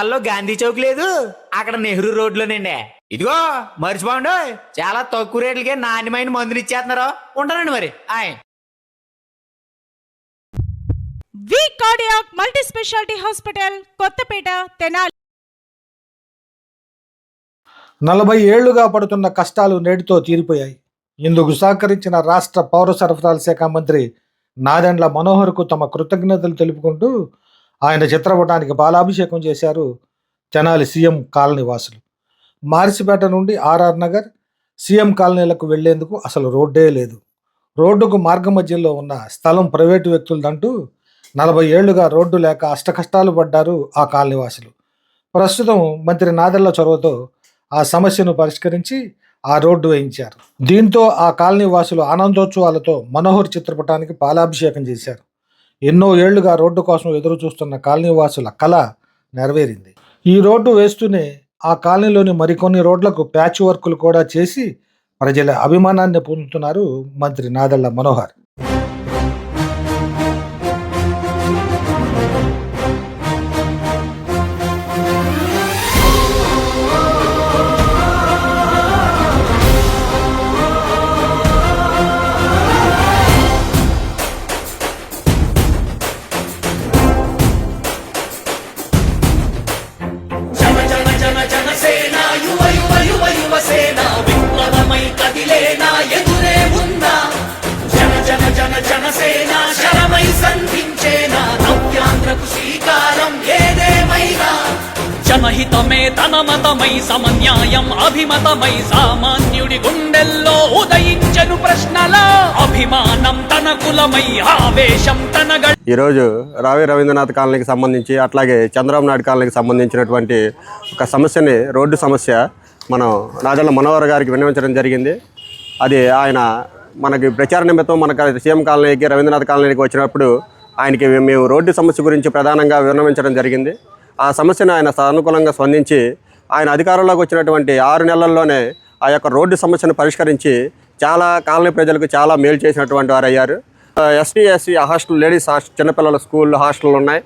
అల్లో గాంధీ చౌక్ లేదు. అక్కడ నెహ్రూ రోడ్లోనండి. ఇదిగో మర్చిపోండి. చాలా తక్కువ రేట్లకే నాణ్యమైన మందులు ఇచ్చేస్తున్నారు. ఉంటానండి మరి. ఆయ్. V cardiac multi specialty hospital Kothapeta Tenali. నలభై ఏళ్ళుగా పడుతున్న కష్టాలు నేటితో తీరిపోయాయి. ఇందుకు సహకరించిన రాష్ట్ర పౌర సరఫరాల శాఖ మంత్రి నాదెండ్ల మనోహర్కు తమ కృతజ్ఞతలు తెలుపుకుంటూ ఆయన చిత్రపటానికి బాలాభిషేకం చేశారు తెనాలి సీఎం కాలనీ వాసులు. మారిసిపేట నుండి ఆర్ఆర్ నగర్ సీఎం కాలనీలకు వెళ్ళేందుకు అసలు రోడ్డే లేదు. రోడ్డుకు మార్గ మధ్యలో ఉన్న స్థలం ప్రైవేటు వ్యక్తులదంటూ నలభై ఏళ్ళుగా రోడ్డు లేక అష్టకష్టాలు పడ్డారు ఆ కాలనీవాసులు ప్రస్తుతం మంత్రి నాదెళ్ళ చొరవతో ఆ సమస్యను పరిష్కరించి ఆ రోడ్డు వేయించారు. దీంతో ఆ కాలనీ వాసులు ఆనందోత్సవాలతో మనోహర్ చిత్రపటానికి పాలాభిషేకం చేశారు. ఎన్నో ఏళ్ళుగా రోడ్డు కోసం ఎదురు చూస్తున్న కాలనీ వాసుల కళ నెరవేరింది. ఈ రోడ్డు వేస్తూనే ఆ కాలనీలోని మరికొన్ని రోడ్లకు ప్యాచ్ వర్కులు కూడా చేసి ప్రజల అభిమానాన్ని పొందుతున్నారు మంత్రి నాదళ్ళ మనోహర్. కోసమై కదిలే నా ఎదురే ఉందా? జన జన జన జనసేన శరమై సంధించేనా నవ్యాంధ్రకు శ్రీకారం ఏదేమైనా? జనహితమే తన మతమై సమన్యాయం అభిమతమై సామాన్యుడి గుండెల్లో ఉదయించను ప్రశ్నల అభిమానం తన కులమై ఆవేశం తన ఈరోజు రావి రవీంద్రనాథ్ కాలనీకి సంబంధించి అట్లాగే చంద్రబాబు నాయుడు కాలనీకి సంబంధించినటువంటి ఒక సమస్యని రోడ్డు సమస్య మనం రాజల మనోహర్ గారికి విన్నవించడం జరిగింది. అది ఆయన మనకి ప్రచార నిమిత్తం మనకు సీఎం కాలనీకి రవీంద్రనాథ్ కాలనీకి వచ్చినప్పుడు ఆయనకి మేము రోడ్డు సమస్య గురించి ప్రధానంగా విన్నవించడం జరిగింది. ఆ సమస్యను ఆయన సానుకూలంగా స్పందించి ఆయన అధికారంలోకి వచ్చినటువంటి ఆరు నెలల్లోనే ఆ యొక్క రోడ్డు సమస్యను పరిష్కరించి చాలా కాలనీ ప్రజలకు చాలా మేలు చేసినటువంటి వారు అయ్యారు ST SC hostel ladies hostel చిన్నపిల్లల స్కూల్ హాస్టల్ ఉన్నాయి.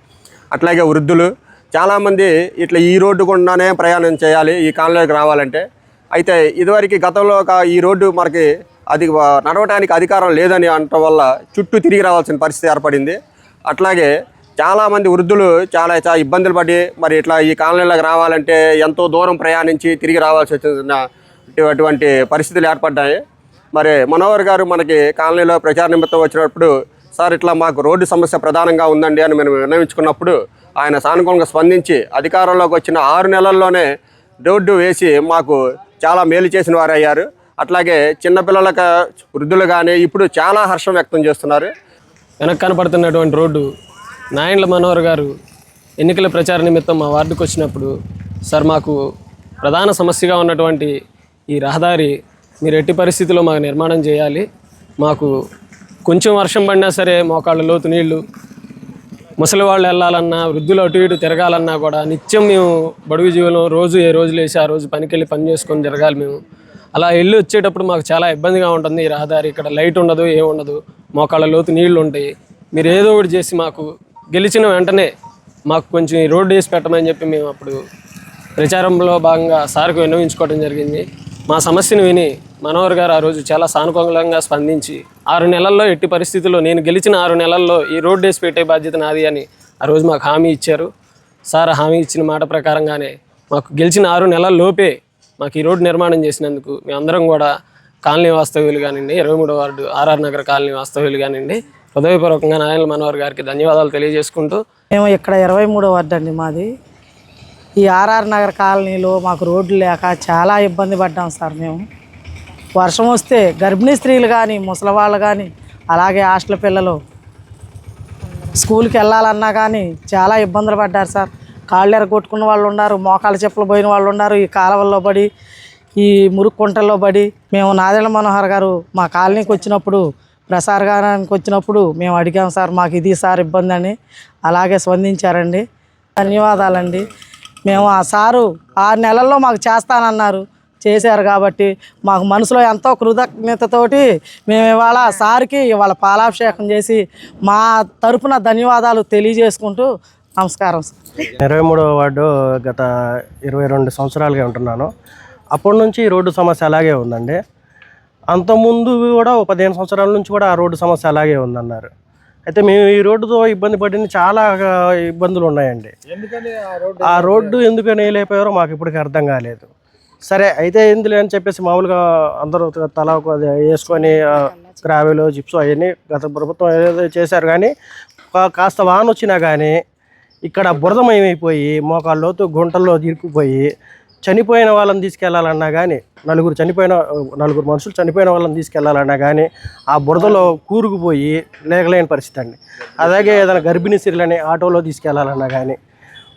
అట్లాగే వృద్ధులు చాలామంది ఇట్లా ఈ రోడ్డు గుండానే ప్రయాణం చేయాలి ఈ కాలనీలోకి రావాలంటే. అయితే ఇదివరకు గతంలో ఒక ఈ రోడ్డు మనకి అది నడవడానికి అధికారం లేదని అనటం వల్ల చుట్టూ తిరిగి రావాల్సిన పరిస్థితి ఏర్పడింది. అట్లాగే చాలామంది వృద్ధులు చాలా చాలా ఇబ్బందులు పడి మరి ఇట్లా ఈ కాలనీలోకి రావాలంటే ఎంతో దూరం ప్రయాణించి తిరిగి రావాల్సి వచ్చిన అటువంటి పరిస్థితులు ఏర్పడ్డాయి. మరి మనోహర్ గారు మనకి కాలనీలో ప్రచార నిమిత్తం వచ్చినప్పుడు సార్ ఇట్లా మాకు రోడ్డు సమస్య ప్రధానంగా ఉందండి అని మేము విన్నవించుకున్నప్పుడు ఆయన సానుకూలంగా స్పందించి అధికారంలోకి వచ్చిన ఆరు నెలల్లోనే రోడ్డు వేసి మాకు చాలా మేలు చేసిన వారు అయ్యారు. అట్లాగే చిన్నపిల్లలకు వృద్ధులు కానీ ఇప్పుడు చాలా హర్షం వ్యక్తం చేస్తున్నారు. వెనక్కి కనపడుతున్నటువంటి రోడ్డు నాయండ్ల మనోహర్ గారు ఎన్నికల ప్రచార నిమిత్తం మా వార్డుకు వచ్చినప్పుడు సార్ మాకు ప్రధాన సమస్యగా ఉన్నటువంటి ఈ రహదారి మీరు ఎట్టి పరిస్థితిలో మాకు నిర్మాణం చేయాలి మాకు కొంచెం వర్షం పడినా సరే మోకాళ్ళ లోతు నీళ్ళు. ముసలి వాళ్ళు వెళ్ళాలన్నా వృద్ధులు అటు ఇటు తిరగాలన్నా కూడా నిత్యం మేము బడుగు జీవనం రోజు ఏ రోజు లేచి ఆ రోజు పనికి వెళ్ళి పని చేసుకొని జరగాలి మేము. అలా వెళ్ళి వచ్చేటప్పుడు మాకు చాలా ఇబ్బందిగా ఉంటుంది. ఈ రహదారి ఇక్కడ లైట్ ఉండదు ఏముండదు మోకాళ్ళ లోతు నీళ్ళు ఉంటాయి. మీరు ఏదో ఒకటి చేసి మాకు గెలిచిన వెంటనే మాకు కొంచెం ఈ రోడ్డు వేసి పెట్టమని చెప్పి మేము అప్పుడు ప్రచారంలో భాగంగా సార్కు విన్నవించుకోవడం జరిగింది. మా సమస్యను విని మనోహర్ గారు ఆ రోజు చాలా సానుకూలంగా స్పందించి ఆరు నెలల్లో ఎట్టి పరిస్థితుల్లో నేను గెలిచిన ఆరు నెలల్లో ఈ రోడ్డు డేస్ పెట్టే బాధ్యత నాది అని ఆ రోజు మాకు హామీ ఇచ్చారు. సార్ హామీ ఇచ్చిన మాట ప్రకారంగానే మాకు గెలిచిన ఆరు నెలల లోపే మాకు ఈ రోడ్డు నిర్మాణం చేసినందుకు మేమందరం కూడా కాలనీ వాస్తవ్యులు కానివ్వండి ఇరవై మూడో వార్డు ఆర్ఆర్ నగర్ కాలనీ వాస్తవ్యులు కానివ్వండి హృదయపూర్వకంగా నారాయణ మనోహర్ గారికి ధన్యవాదాలు తెలియజేసుకుంటూ మేము ఇక్కడ ఇరవై మూడో వార్డు అండి మాది. ఈ ఆర్ఆర్ నగర్ కాలనీలో మాకు రోడ్లు లేక చాలా ఇబ్బంది పడ్డాం సార్ మేము. వర్షం వస్తే గర్భిణీ స్త్రీలు కానీ ముసలివాళ్ళు కానీ అలాగే హాస్టల్ పిల్లలు స్కూల్కి వెళ్ళాలన్నా కానీ చాలా ఇబ్బందులు పడ్డారు సార్. కాళ్ళు ఎరగొట్టుకున్న వాళ్ళు ఉన్నారు మోకాళ్ళ చెప్పులు పోయిన వాళ్ళు ఉన్నారు ఈ కాలువల్లో పడి ఈ మురుగు కుంటల్లో పడి. మేము నాదెళ్ళ మనోహర్ గారు మా కాలనీకి వచ్చినప్పుడు ప్రసార గారానికి వచ్చినప్పుడు మేము అడిగాం సార్ మాకు ఇది సార్ ఇబ్బంది అని. అలాగే స్పందించారండి. ధన్యవాదాలండి. మేము ఆ సారు ఆరు నెలల్లో మాకు చేస్తానన్నారు. చేశారు కాబట్టి మాకు మనసులో ఎంతో కృతజ్ఞతతోటి మేము ఇవాళ సార్కి ఇవాళ పాలాభిషేకం చేసి మా తరపున ధన్యవాదాలు తెలియజేసుకుంటూ నమస్కారం సార్. ఇరవై మూడవ వార్డు గత ఇరవై రెండు సంవత్సరాలుగా ఉంటున్నాను. అప్పటి నుంచి ఈ రోడ్డు సమస్య అలాగే ఉందండి. అంతకుముందు కూడా ఒక పదిహేను సంవత్సరాల నుంచి కూడా ఆ రోడ్డు సమస్య అలాగే ఉందన్నారు. అయితే మేము ఈ రోడ్డుతో ఇబ్బంది పడిన చాలా ఇబ్బందులు ఉన్నాయండి. ఎందుకని ఆ రోడ్డు ఆ రోడ్డు ఎందుకు వేయలేకపోయారో మాకు ఇప్పటికీ అర్థం కాలేదు. సరే అయితే ఎందులే అని చెప్పేసి మామూలుగా అందరూ తల ఒక వేసుకొని గ్రావెలు జిప్స్ అవన్నీ గత ప్రభుత్వం ఏదో చేశారు కానీ కాస్త వాన వచ్చినా కానీ ఇక్కడ బురదమయమైపోయి మోకాళ్ళ గుంటల్లో ఇరుక్కుపోయి చనిపోయిన వాళ్ళని తీసుకెళ్ళాలన్నా కానీ నలుగురు చనిపోయిన నలుగురు మనుషులు చనిపోయిన వాళ్ళని తీసుకెళ్ళాలన్నా కానీ ఆ బురదలో కూరుకుపోయి లేకలేని పరిస్థితి అండి. అలాగే ఏదైనా గర్భిణీ స్త్రీలని ఆటోలో తీసుకెళ్ళాలన్నా కానీ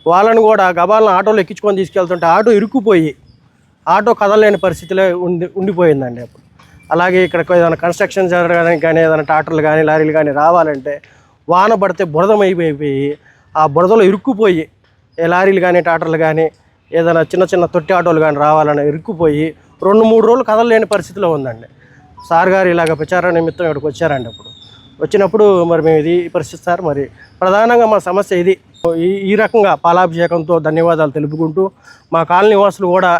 వాళ్ళని కూడా గబాలను ఆటోలో ఎక్కించుకొని తీసుకెళ్తుంటే ఆటో ఇరుక్కుపోయి ఆటో కదలలేని పరిస్థితిలో ఉండి ఉండిపోయిందండి అప్పుడు. అలాగే ఇక్కడ ఏదైనా కన్స్ట్రక్షన్ జరగడానికి కానీ ఏదైనా ట్రాక్టర్లు కానీ లారీలు కానీ రావాలంటే వాన పడితే బురదమైపోయి ఆ బురదలో ఇరుక్కుపోయి ఏ లారీలు కానీ ట్రాక్టర్లు కానీ ఏదైనా చిన్న చిన్న తొట్టి ఆటోలు కానీ రావాలని ఇరుక్కుపోయి రెండు మూడు రోజులు కదలలేని పరిస్థితిలో ఉందండి. సార్ గారు ఇలాగ ప్రచార నిమిత్తం ఇక్కడికి వచ్చారండి అప్పుడు. వచ్చినప్పుడు మరి మేము ఇది పరిస్థితి సార్ మరి ప్రధానంగా మా సమస్య ఇది. ఈ ఈ రకంగా పాలాభిషేకంతో ధన్యవాదాలు తెలుపుకుంటూ మా కాలనీ వాసులు కూడా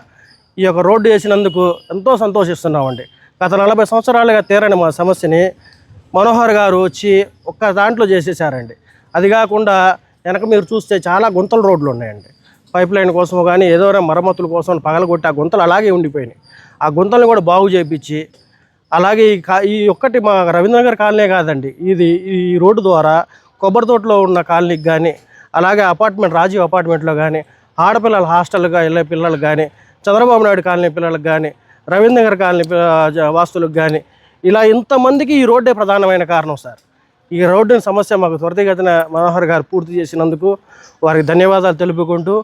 ఈ యొక్క రోడ్డు వేసినందుకు ఎంతో సంతోషిస్తున్నామండి. గత నలభై సంవత్సరాలుగా తీరని మా సమస్యని మనోహర్ గారు వచ్చి ఒక్క దాంట్లో చేసేసారండి. అది కాకుండా వెనక మీరు చూస్తే చాలా గుంతల రోడ్లు ఉన్నాయండి. పైప్ లైన్ కోసం కానీ ఏదో మరమ్మతుల కోసం పగలగొట్టి ఆ గుంతలు అలాగే ఉండిపోయినాయి. ఆ గుంతలను కూడా బాగు చేయించి అలాగే ఈ కా ఈ ఒక్కటి మా రవీంద్రనగర్ కాలనీ కాదండి. ఇది ఈ రోడ్డు ద్వారా కొబ్బరి తోటలో ఉన్న కాలనీకి కానీ అలాగే అపార్ట్మెంట్ రాజీవ్ అపార్ట్మెంట్లో కానీ ఆడపిల్లల హాస్టల్గా వెళ్ళే పిల్లలు కానీ చంద్రబాబు నాయుడు కాలనీ పిల్లలకు కానీ రవీంద్రనగర్ కాలనీ వాస్తులకు కానీ ఇలా ఇంతమందికి ఈ రోడ్డే ప్రధానమైన కారణం సార్. ఈ రోడ్డు సమస్య మాకు త్వరితగతిన మనోహర్ గారు పూర్తి చేసినందుకు వారికి ధన్యవాదాలు తెలుపుకుంటూ